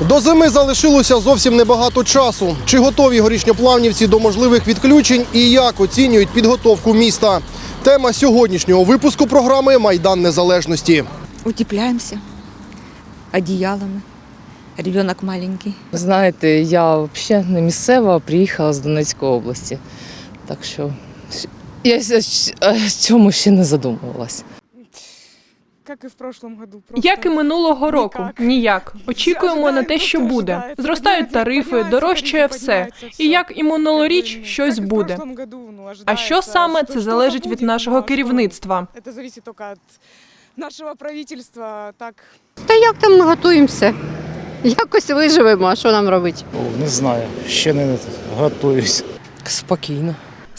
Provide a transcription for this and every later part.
До зими залишилося зовсім небагато часу. Чи готові горішньоплавнівці до можливих відключень і як оцінюють підготовку міста? Тема сьогоднішнього випуску програми Майдан Незалежності. Утепляемся одеялами. Ребенок маленький. Знаєте, я взагалі не місцева, а приїхала з Донецької області. Так що я с- цьому ще не задумувалась. Как и в прошлом году. Просто Як і минулого року, ніяк. ніяк. Очікуємо на те, що буде. Зростають тарифи, дорожчає все. І як і минулоріч, щось буде. А що саме це залежить від нашого керівництва. Це залежить тільки від нашого правительства. Так Та як там ми готуємося? Якось виживемо, а що нам робити? О, не знаю, ще не готуюсь. Спокійно.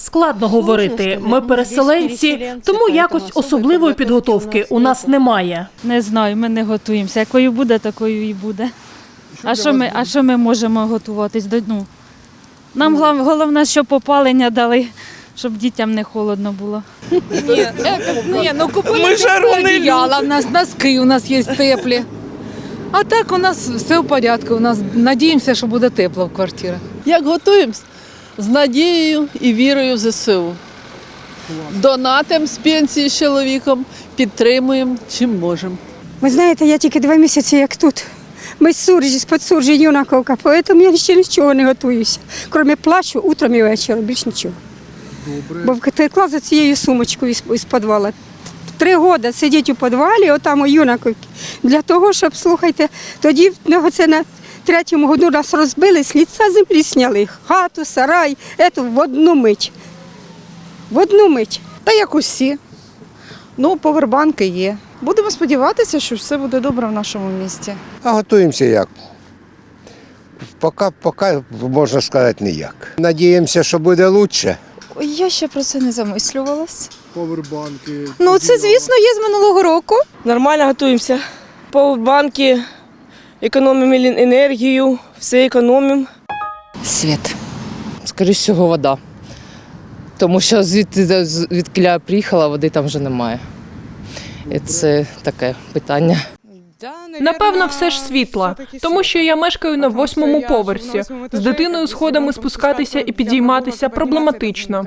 Складно говорити. Ми переселенці, тому якось особливої підготовки у нас немає. Не знаю, ми не готуємося. Якою буде, такою і буде. А що ми, а що ми можемо готуватись до ну? Нам головне, щоб опалення дали, щоб дітям не холодно було. Ні, ну купили одіяла, в нас носки у нас є теплі. А так у нас все в порядку. У нас надіємося, що буде тепло в квартирах. Як готуємось? З надією і вірою в ЗСУ. Донатим з пенсії з чоловіком, підтримуємо чим можемо. Ви знаєте, я тільки два місяці як тут. Ми з суржі, суржі юнаковка, тому я ще нічого не готуюся. Крім плачу утром і вечором, більш нічого. Добре. Бо втекла за цією сумочкою із підвала. Три роки сидіть у підвалі, отам у юнаковці, для того, щоб, слухайте, тоді це на третьому году нас розбили, з ліца землі сняли. Хату, сарай, ету, в одну мить. В одну мить. Та як усі. Ну, повербанки є. Будемо сподіватися, що все буде добре в нашому місті. А готуємося як? Поки, поки можна сказати ніяк. Надіємося, що буде краще. Я ще про це не замислювалась. Повербанки. Ну, це, звісно, є з минулого року. Нормально готуємося. Поwerbanки, економимо енергію, все економимо. Світ. Скоріше всього, вода. Тому що звідти звідки я приїхала, води там вже немає. І це таке питання. Напевно, все ж світла, тому що я мешкаю на восьмому поверсі. З дитиною сходами спускатися і підійматися проблематично.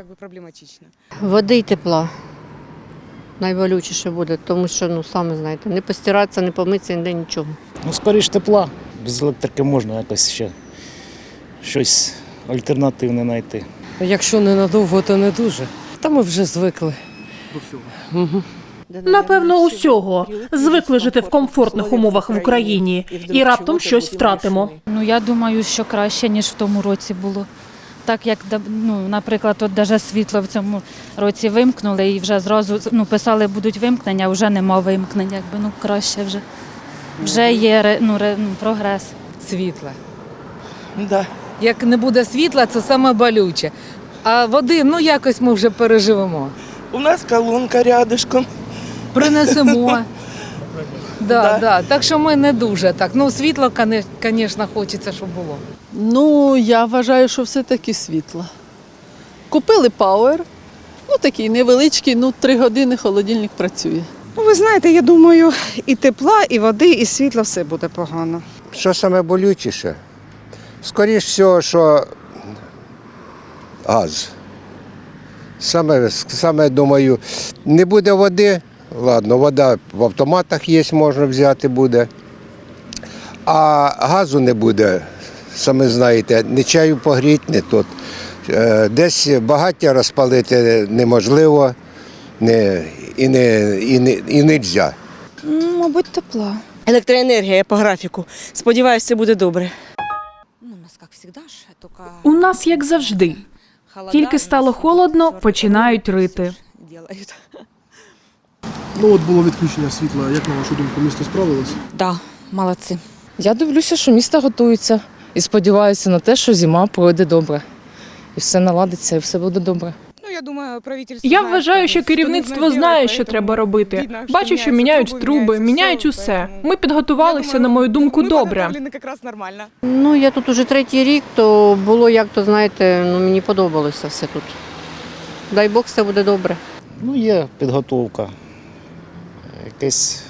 Води й тепла. Найболючіше буде, тому що, ну, самі знаєте, не постиратися, не помитися, ніде нічого. Ну, скоріш тепла. Без електрики можна якось ще щось альтернативне знайти. Якщо ненадовго, то не дуже. Та ми вже звикли. Напевно, усього звикли жити в комфортних умовах в Україні і раптом щось втратимо. Ну я думаю, що краще, ніж в тому році було. Так як, ну, наприклад, от даже світло в цьому році вимкнули і вже зразу ну, писали, будуть вимкнення, а вже нема вимкнення, якби ну краще вже. Вже є ну, ну, прогрес. Світла. Да. Як не буде світла, це саме болюче. А води, ну якось ми вже переживемо. У нас колонка рядышком. Принесемо. Да, да. Так що ми не дуже так. Ну, світло, звісно, хочеться, щоб було. Ну, я вважаю, що все-таки світло. Купили пауер, ну такий невеличкий, ну три години холодильник працює. Ну, ви знаєте, я думаю, і тепла, і води, і світла все буде погано. Що саме болючіше? Скоріш всього, що газ. Саме, саме думаю, не буде води. Ладно, вода в автоматах є, можна взяти буде. А газу не буде, саме знаєте, не чаю погріти, не тут. Е, Десь багаття розпалити неможливо не, і не, і не, і не можна. Мабуть, тепла. Електроенергія по графіку. Сподіваюся, все буде добре. Ну, у нас, як завжди, ж, тільки У нас як завжди. Тільки стало холодно, починають рити. Ну от було відключення світла. Як на вашу думку, місто справилось? Да, молодці. Я дивлюся, що місто готується і сподіваюся на те, що зима пройде добре. І все наладиться, і все буде добре. Я думаю, правительство Я вважаю, що керівництво знає, що треба робити. Бачу, що міняють труби, міняють усе. Ми підготувалися, на мою думку, добре. Ну, я тут уже третій рік, то було як то, знаєте, ну мені подобалося все тут. Дай Бог, все буде добре. Ну, є підготовка. Якийсь,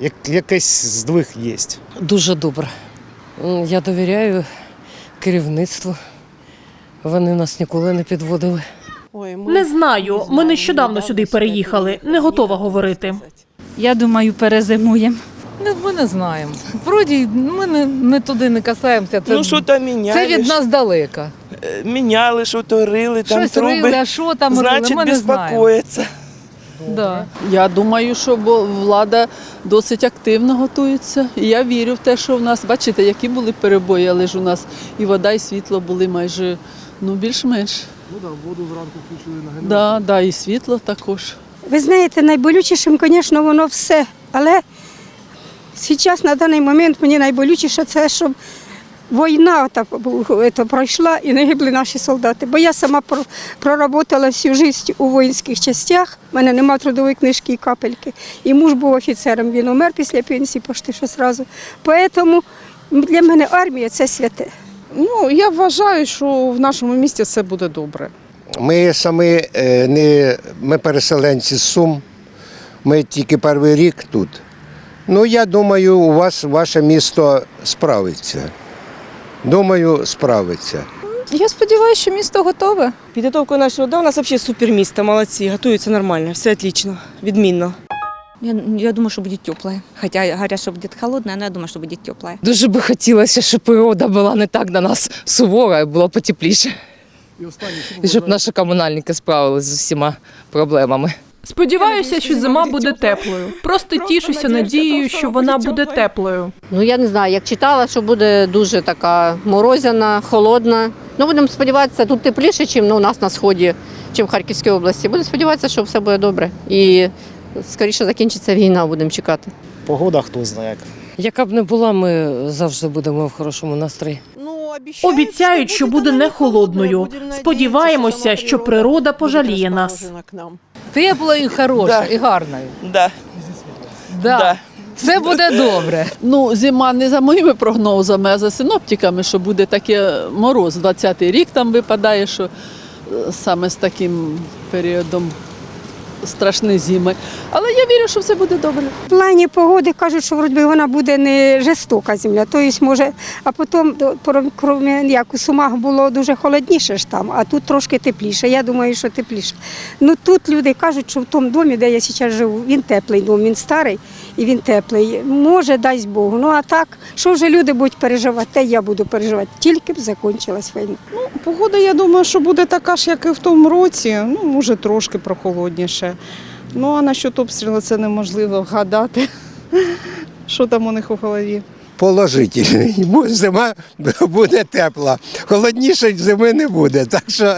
як, якийсь здвиг є. Дуже добре. Я довіряю керівництву. Вони нас ніколи не підводили. Не знаю. Ми нещодавно сюди переїхали. Не готова говорити. Я думаю, перезимуємо. Ми не знаємо. Вроді ми не ми туди не касаємося. Це, Ну що там міняли? це від нас далеко. Е, Міняли, що то рили, там Щось труби. рили, а що там рили, Значить, ми не знаємо. Да. Я думаю, що бо- влада досить активно готується. І я вірю в те, що в нас, бачите, які були перебої, але ж у нас і вода, і світло були майже ну, більш-менш. Ну так, воду зранку включили на Да, да, і світло також. Ви знаєте, найболючішим, звісно, воно все. Але зараз на даний момент мені найболючіше це, щоб війна та, та, пройшла і не гибли наші солдати. Бо я сама проработала всю життя у воїнських частях. У мене немає трудової книжки і капельки. І муж був офіцером, він умер після пенсії почти що зразу. Тому для мене армія це святе. Ну, я вважаю, що в нашому місті все буде добре. Ми самі е, не ми переселенці з Сум. Ми тільки перший рік тут. Ну, я думаю, у вас ваше місто справиться. Думаю, справиться. Я сподіваюся, що місто готове. Підготовка нашого да, у нас взагалі супер місто, молодці, готуються нормально, все отлично, відмінно. Я, я думаю, що буде тепле. Хоча говорять, що буде холодне, але я думаю, що буде тепле. Дуже би хотілося, щоб природа була не так до нас сувора, і було потепліше. І останнє, що І щоб наші комунальники справилися з усіма проблемами. Сподіваюся, що зима буде теплою. Просто тішуся надією, що вона буде теплою. Ну я не знаю, як читала, що буде дуже така морозяна, холодна. Ну будемо сподіватися, тут тепліше, ніж ну, у нас на сході, ніж в Харківській області. Будемо сподіватися, що все буде добре. І скоріше закінчиться війна, будемо чекати. Погода хто знає як. Яка б не була, ми завжди будемо в хорошому настрої. Обіцяють, що буде не холодною. Сподіваємося, що природа пожаліє нас. Теплою, і хорошою, і гарною. Да. Да. Да. Все буде добре. Ну, зима не за моїми прогнозами, а за синоптиками, що буде таке мороз. 20-й рік там випадає, що е, саме з таким періодом страшні зими. Але я вірю, що все буде добре. В плані погоди кажуть, що вроді вона буде не жорстока земля. Тобто, може, а потім, крім як у Сумах було дуже холодніше ж там, а тут трошки тепліше. Я думаю, що тепліше. Ну тут люди кажуть, що в тому домі, де я зараз живу, він теплий дом, він старий і він теплий. Може, дасть Бог. Ну а так, що вже люди будуть переживати, те я буду переживати. Тільки б закінчилась війна. Погода, я думаю, що буде така ж, як і в тому році. Ну, може, трошки прохолодніше. Ну, а насчет обстрілу це неможливо вгадати, що там у них у голові. Положительний. Бо Зима буде тепла. Холодніше зими не буде. Так що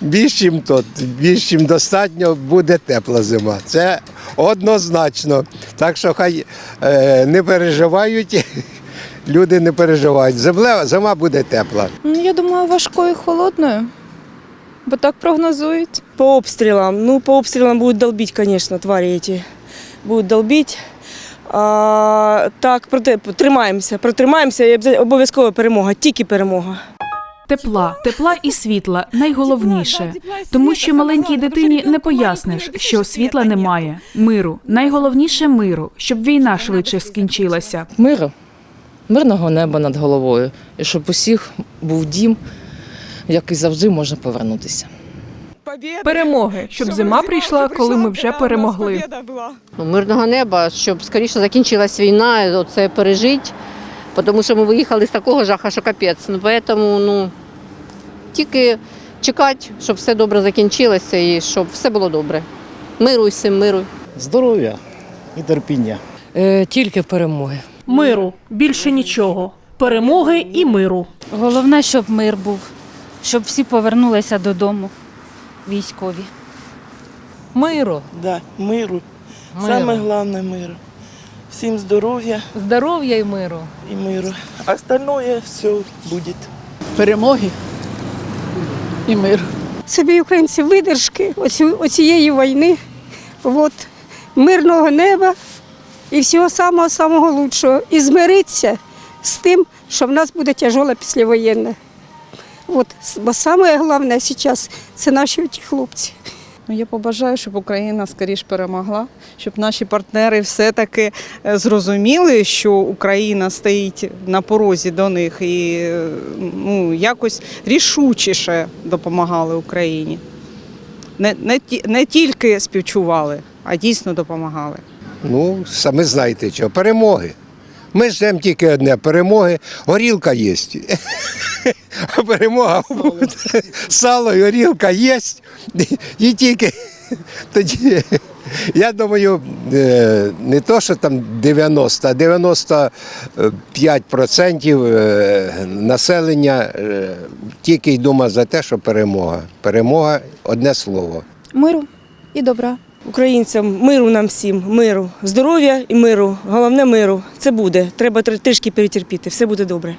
більш чим то, більш чим достатньо буде тепла зима. Це однозначно. Так що хай е, не переживають. Люди не переживають. Земля, зима буде тепла. Я думаю, важкою і холодною, бо так прогнозують. По обстрілам, ну, по обстрілам будуть долбити, звісно, тварі ці. Будуть долбити. А, так, проте тримаємося, протримаємося і обов'язково перемога, тільки перемога. Тепла, тепла і світла найголовніше, тому що маленькій дитині не поясниш, що світла немає. Миру, найголовніше миру, щоб війна швидше скінчилася. Миру, мирного неба над головою. І щоб усіх був дім, в який завжди можна повернутися. Перемоги, щоб зима прийшла, коли ми вже перемогли. Ну, мирного неба, щоб скоріше закінчилась війна, це пережити. Тому що ми виїхали з такого жаха, що капець. Ну, тому, ну, тільки чекати, щоб все добре закінчилося і щоб все було добре. Миру всім, миру. Здоров'я і терпіння. Е, тільки перемоги. Миру, більше нічого. Перемоги і миру. Головне, щоб мир був, щоб всі повернулися додому, військові. Миру. Да, миру. Миру. Саме головне миру. Всім здоров'я Здоров'я і миру. і миру. Остальное все буде. Перемоги і мир. собі українці видержки оцю, оцієї війни, от, мирного неба і всього самого самого лучшого. І змиритися з тим, що в нас буде тяжоле післявоєнне. От, бо саме головне зараз це наші ті хлопці. Ну, я побажаю, щоб Україна скоріш перемогла, щоб наші партнери все-таки е, зрозуміли, що Україна стоїть на порозі до них і ну, якось рішучіше допомагали Україні. Не, не, не тільки співчували, а дійсно допомагали. Ну, самі знаєте що, перемоги. Ми ждемо тільки одне перемоги. Горілка є. А перемога буде. Сало і горілка є. І тільки тоді, я думаю, е, не то, що там 90, а 95% е, населення е, тільки й думає за те, що перемога. Перемога одне слово. Миру і добра. Українцям миру нам всім, миру, здоров'я і миру. Головне миру. Це буде. Треба трішки перетерпіти. Все буде добре.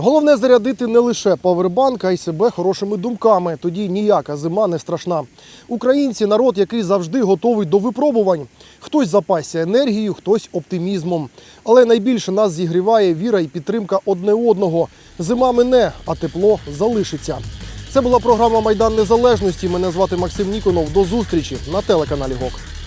Головне зарядити не лише павербанк, а й себе хорошими думками. Тоді ніяка зима не страшна. Українці народ, який завжди готовий до випробувань. Хтось запасся енергією, хтось оптимізмом. Але найбільше нас зігріває віра і підтримка одне одного. Зима мине, а тепло залишиться. Це була програма Майдан Незалежності. Мене звати Максим Ніконов. До зустрічі на телеканалі ГОК.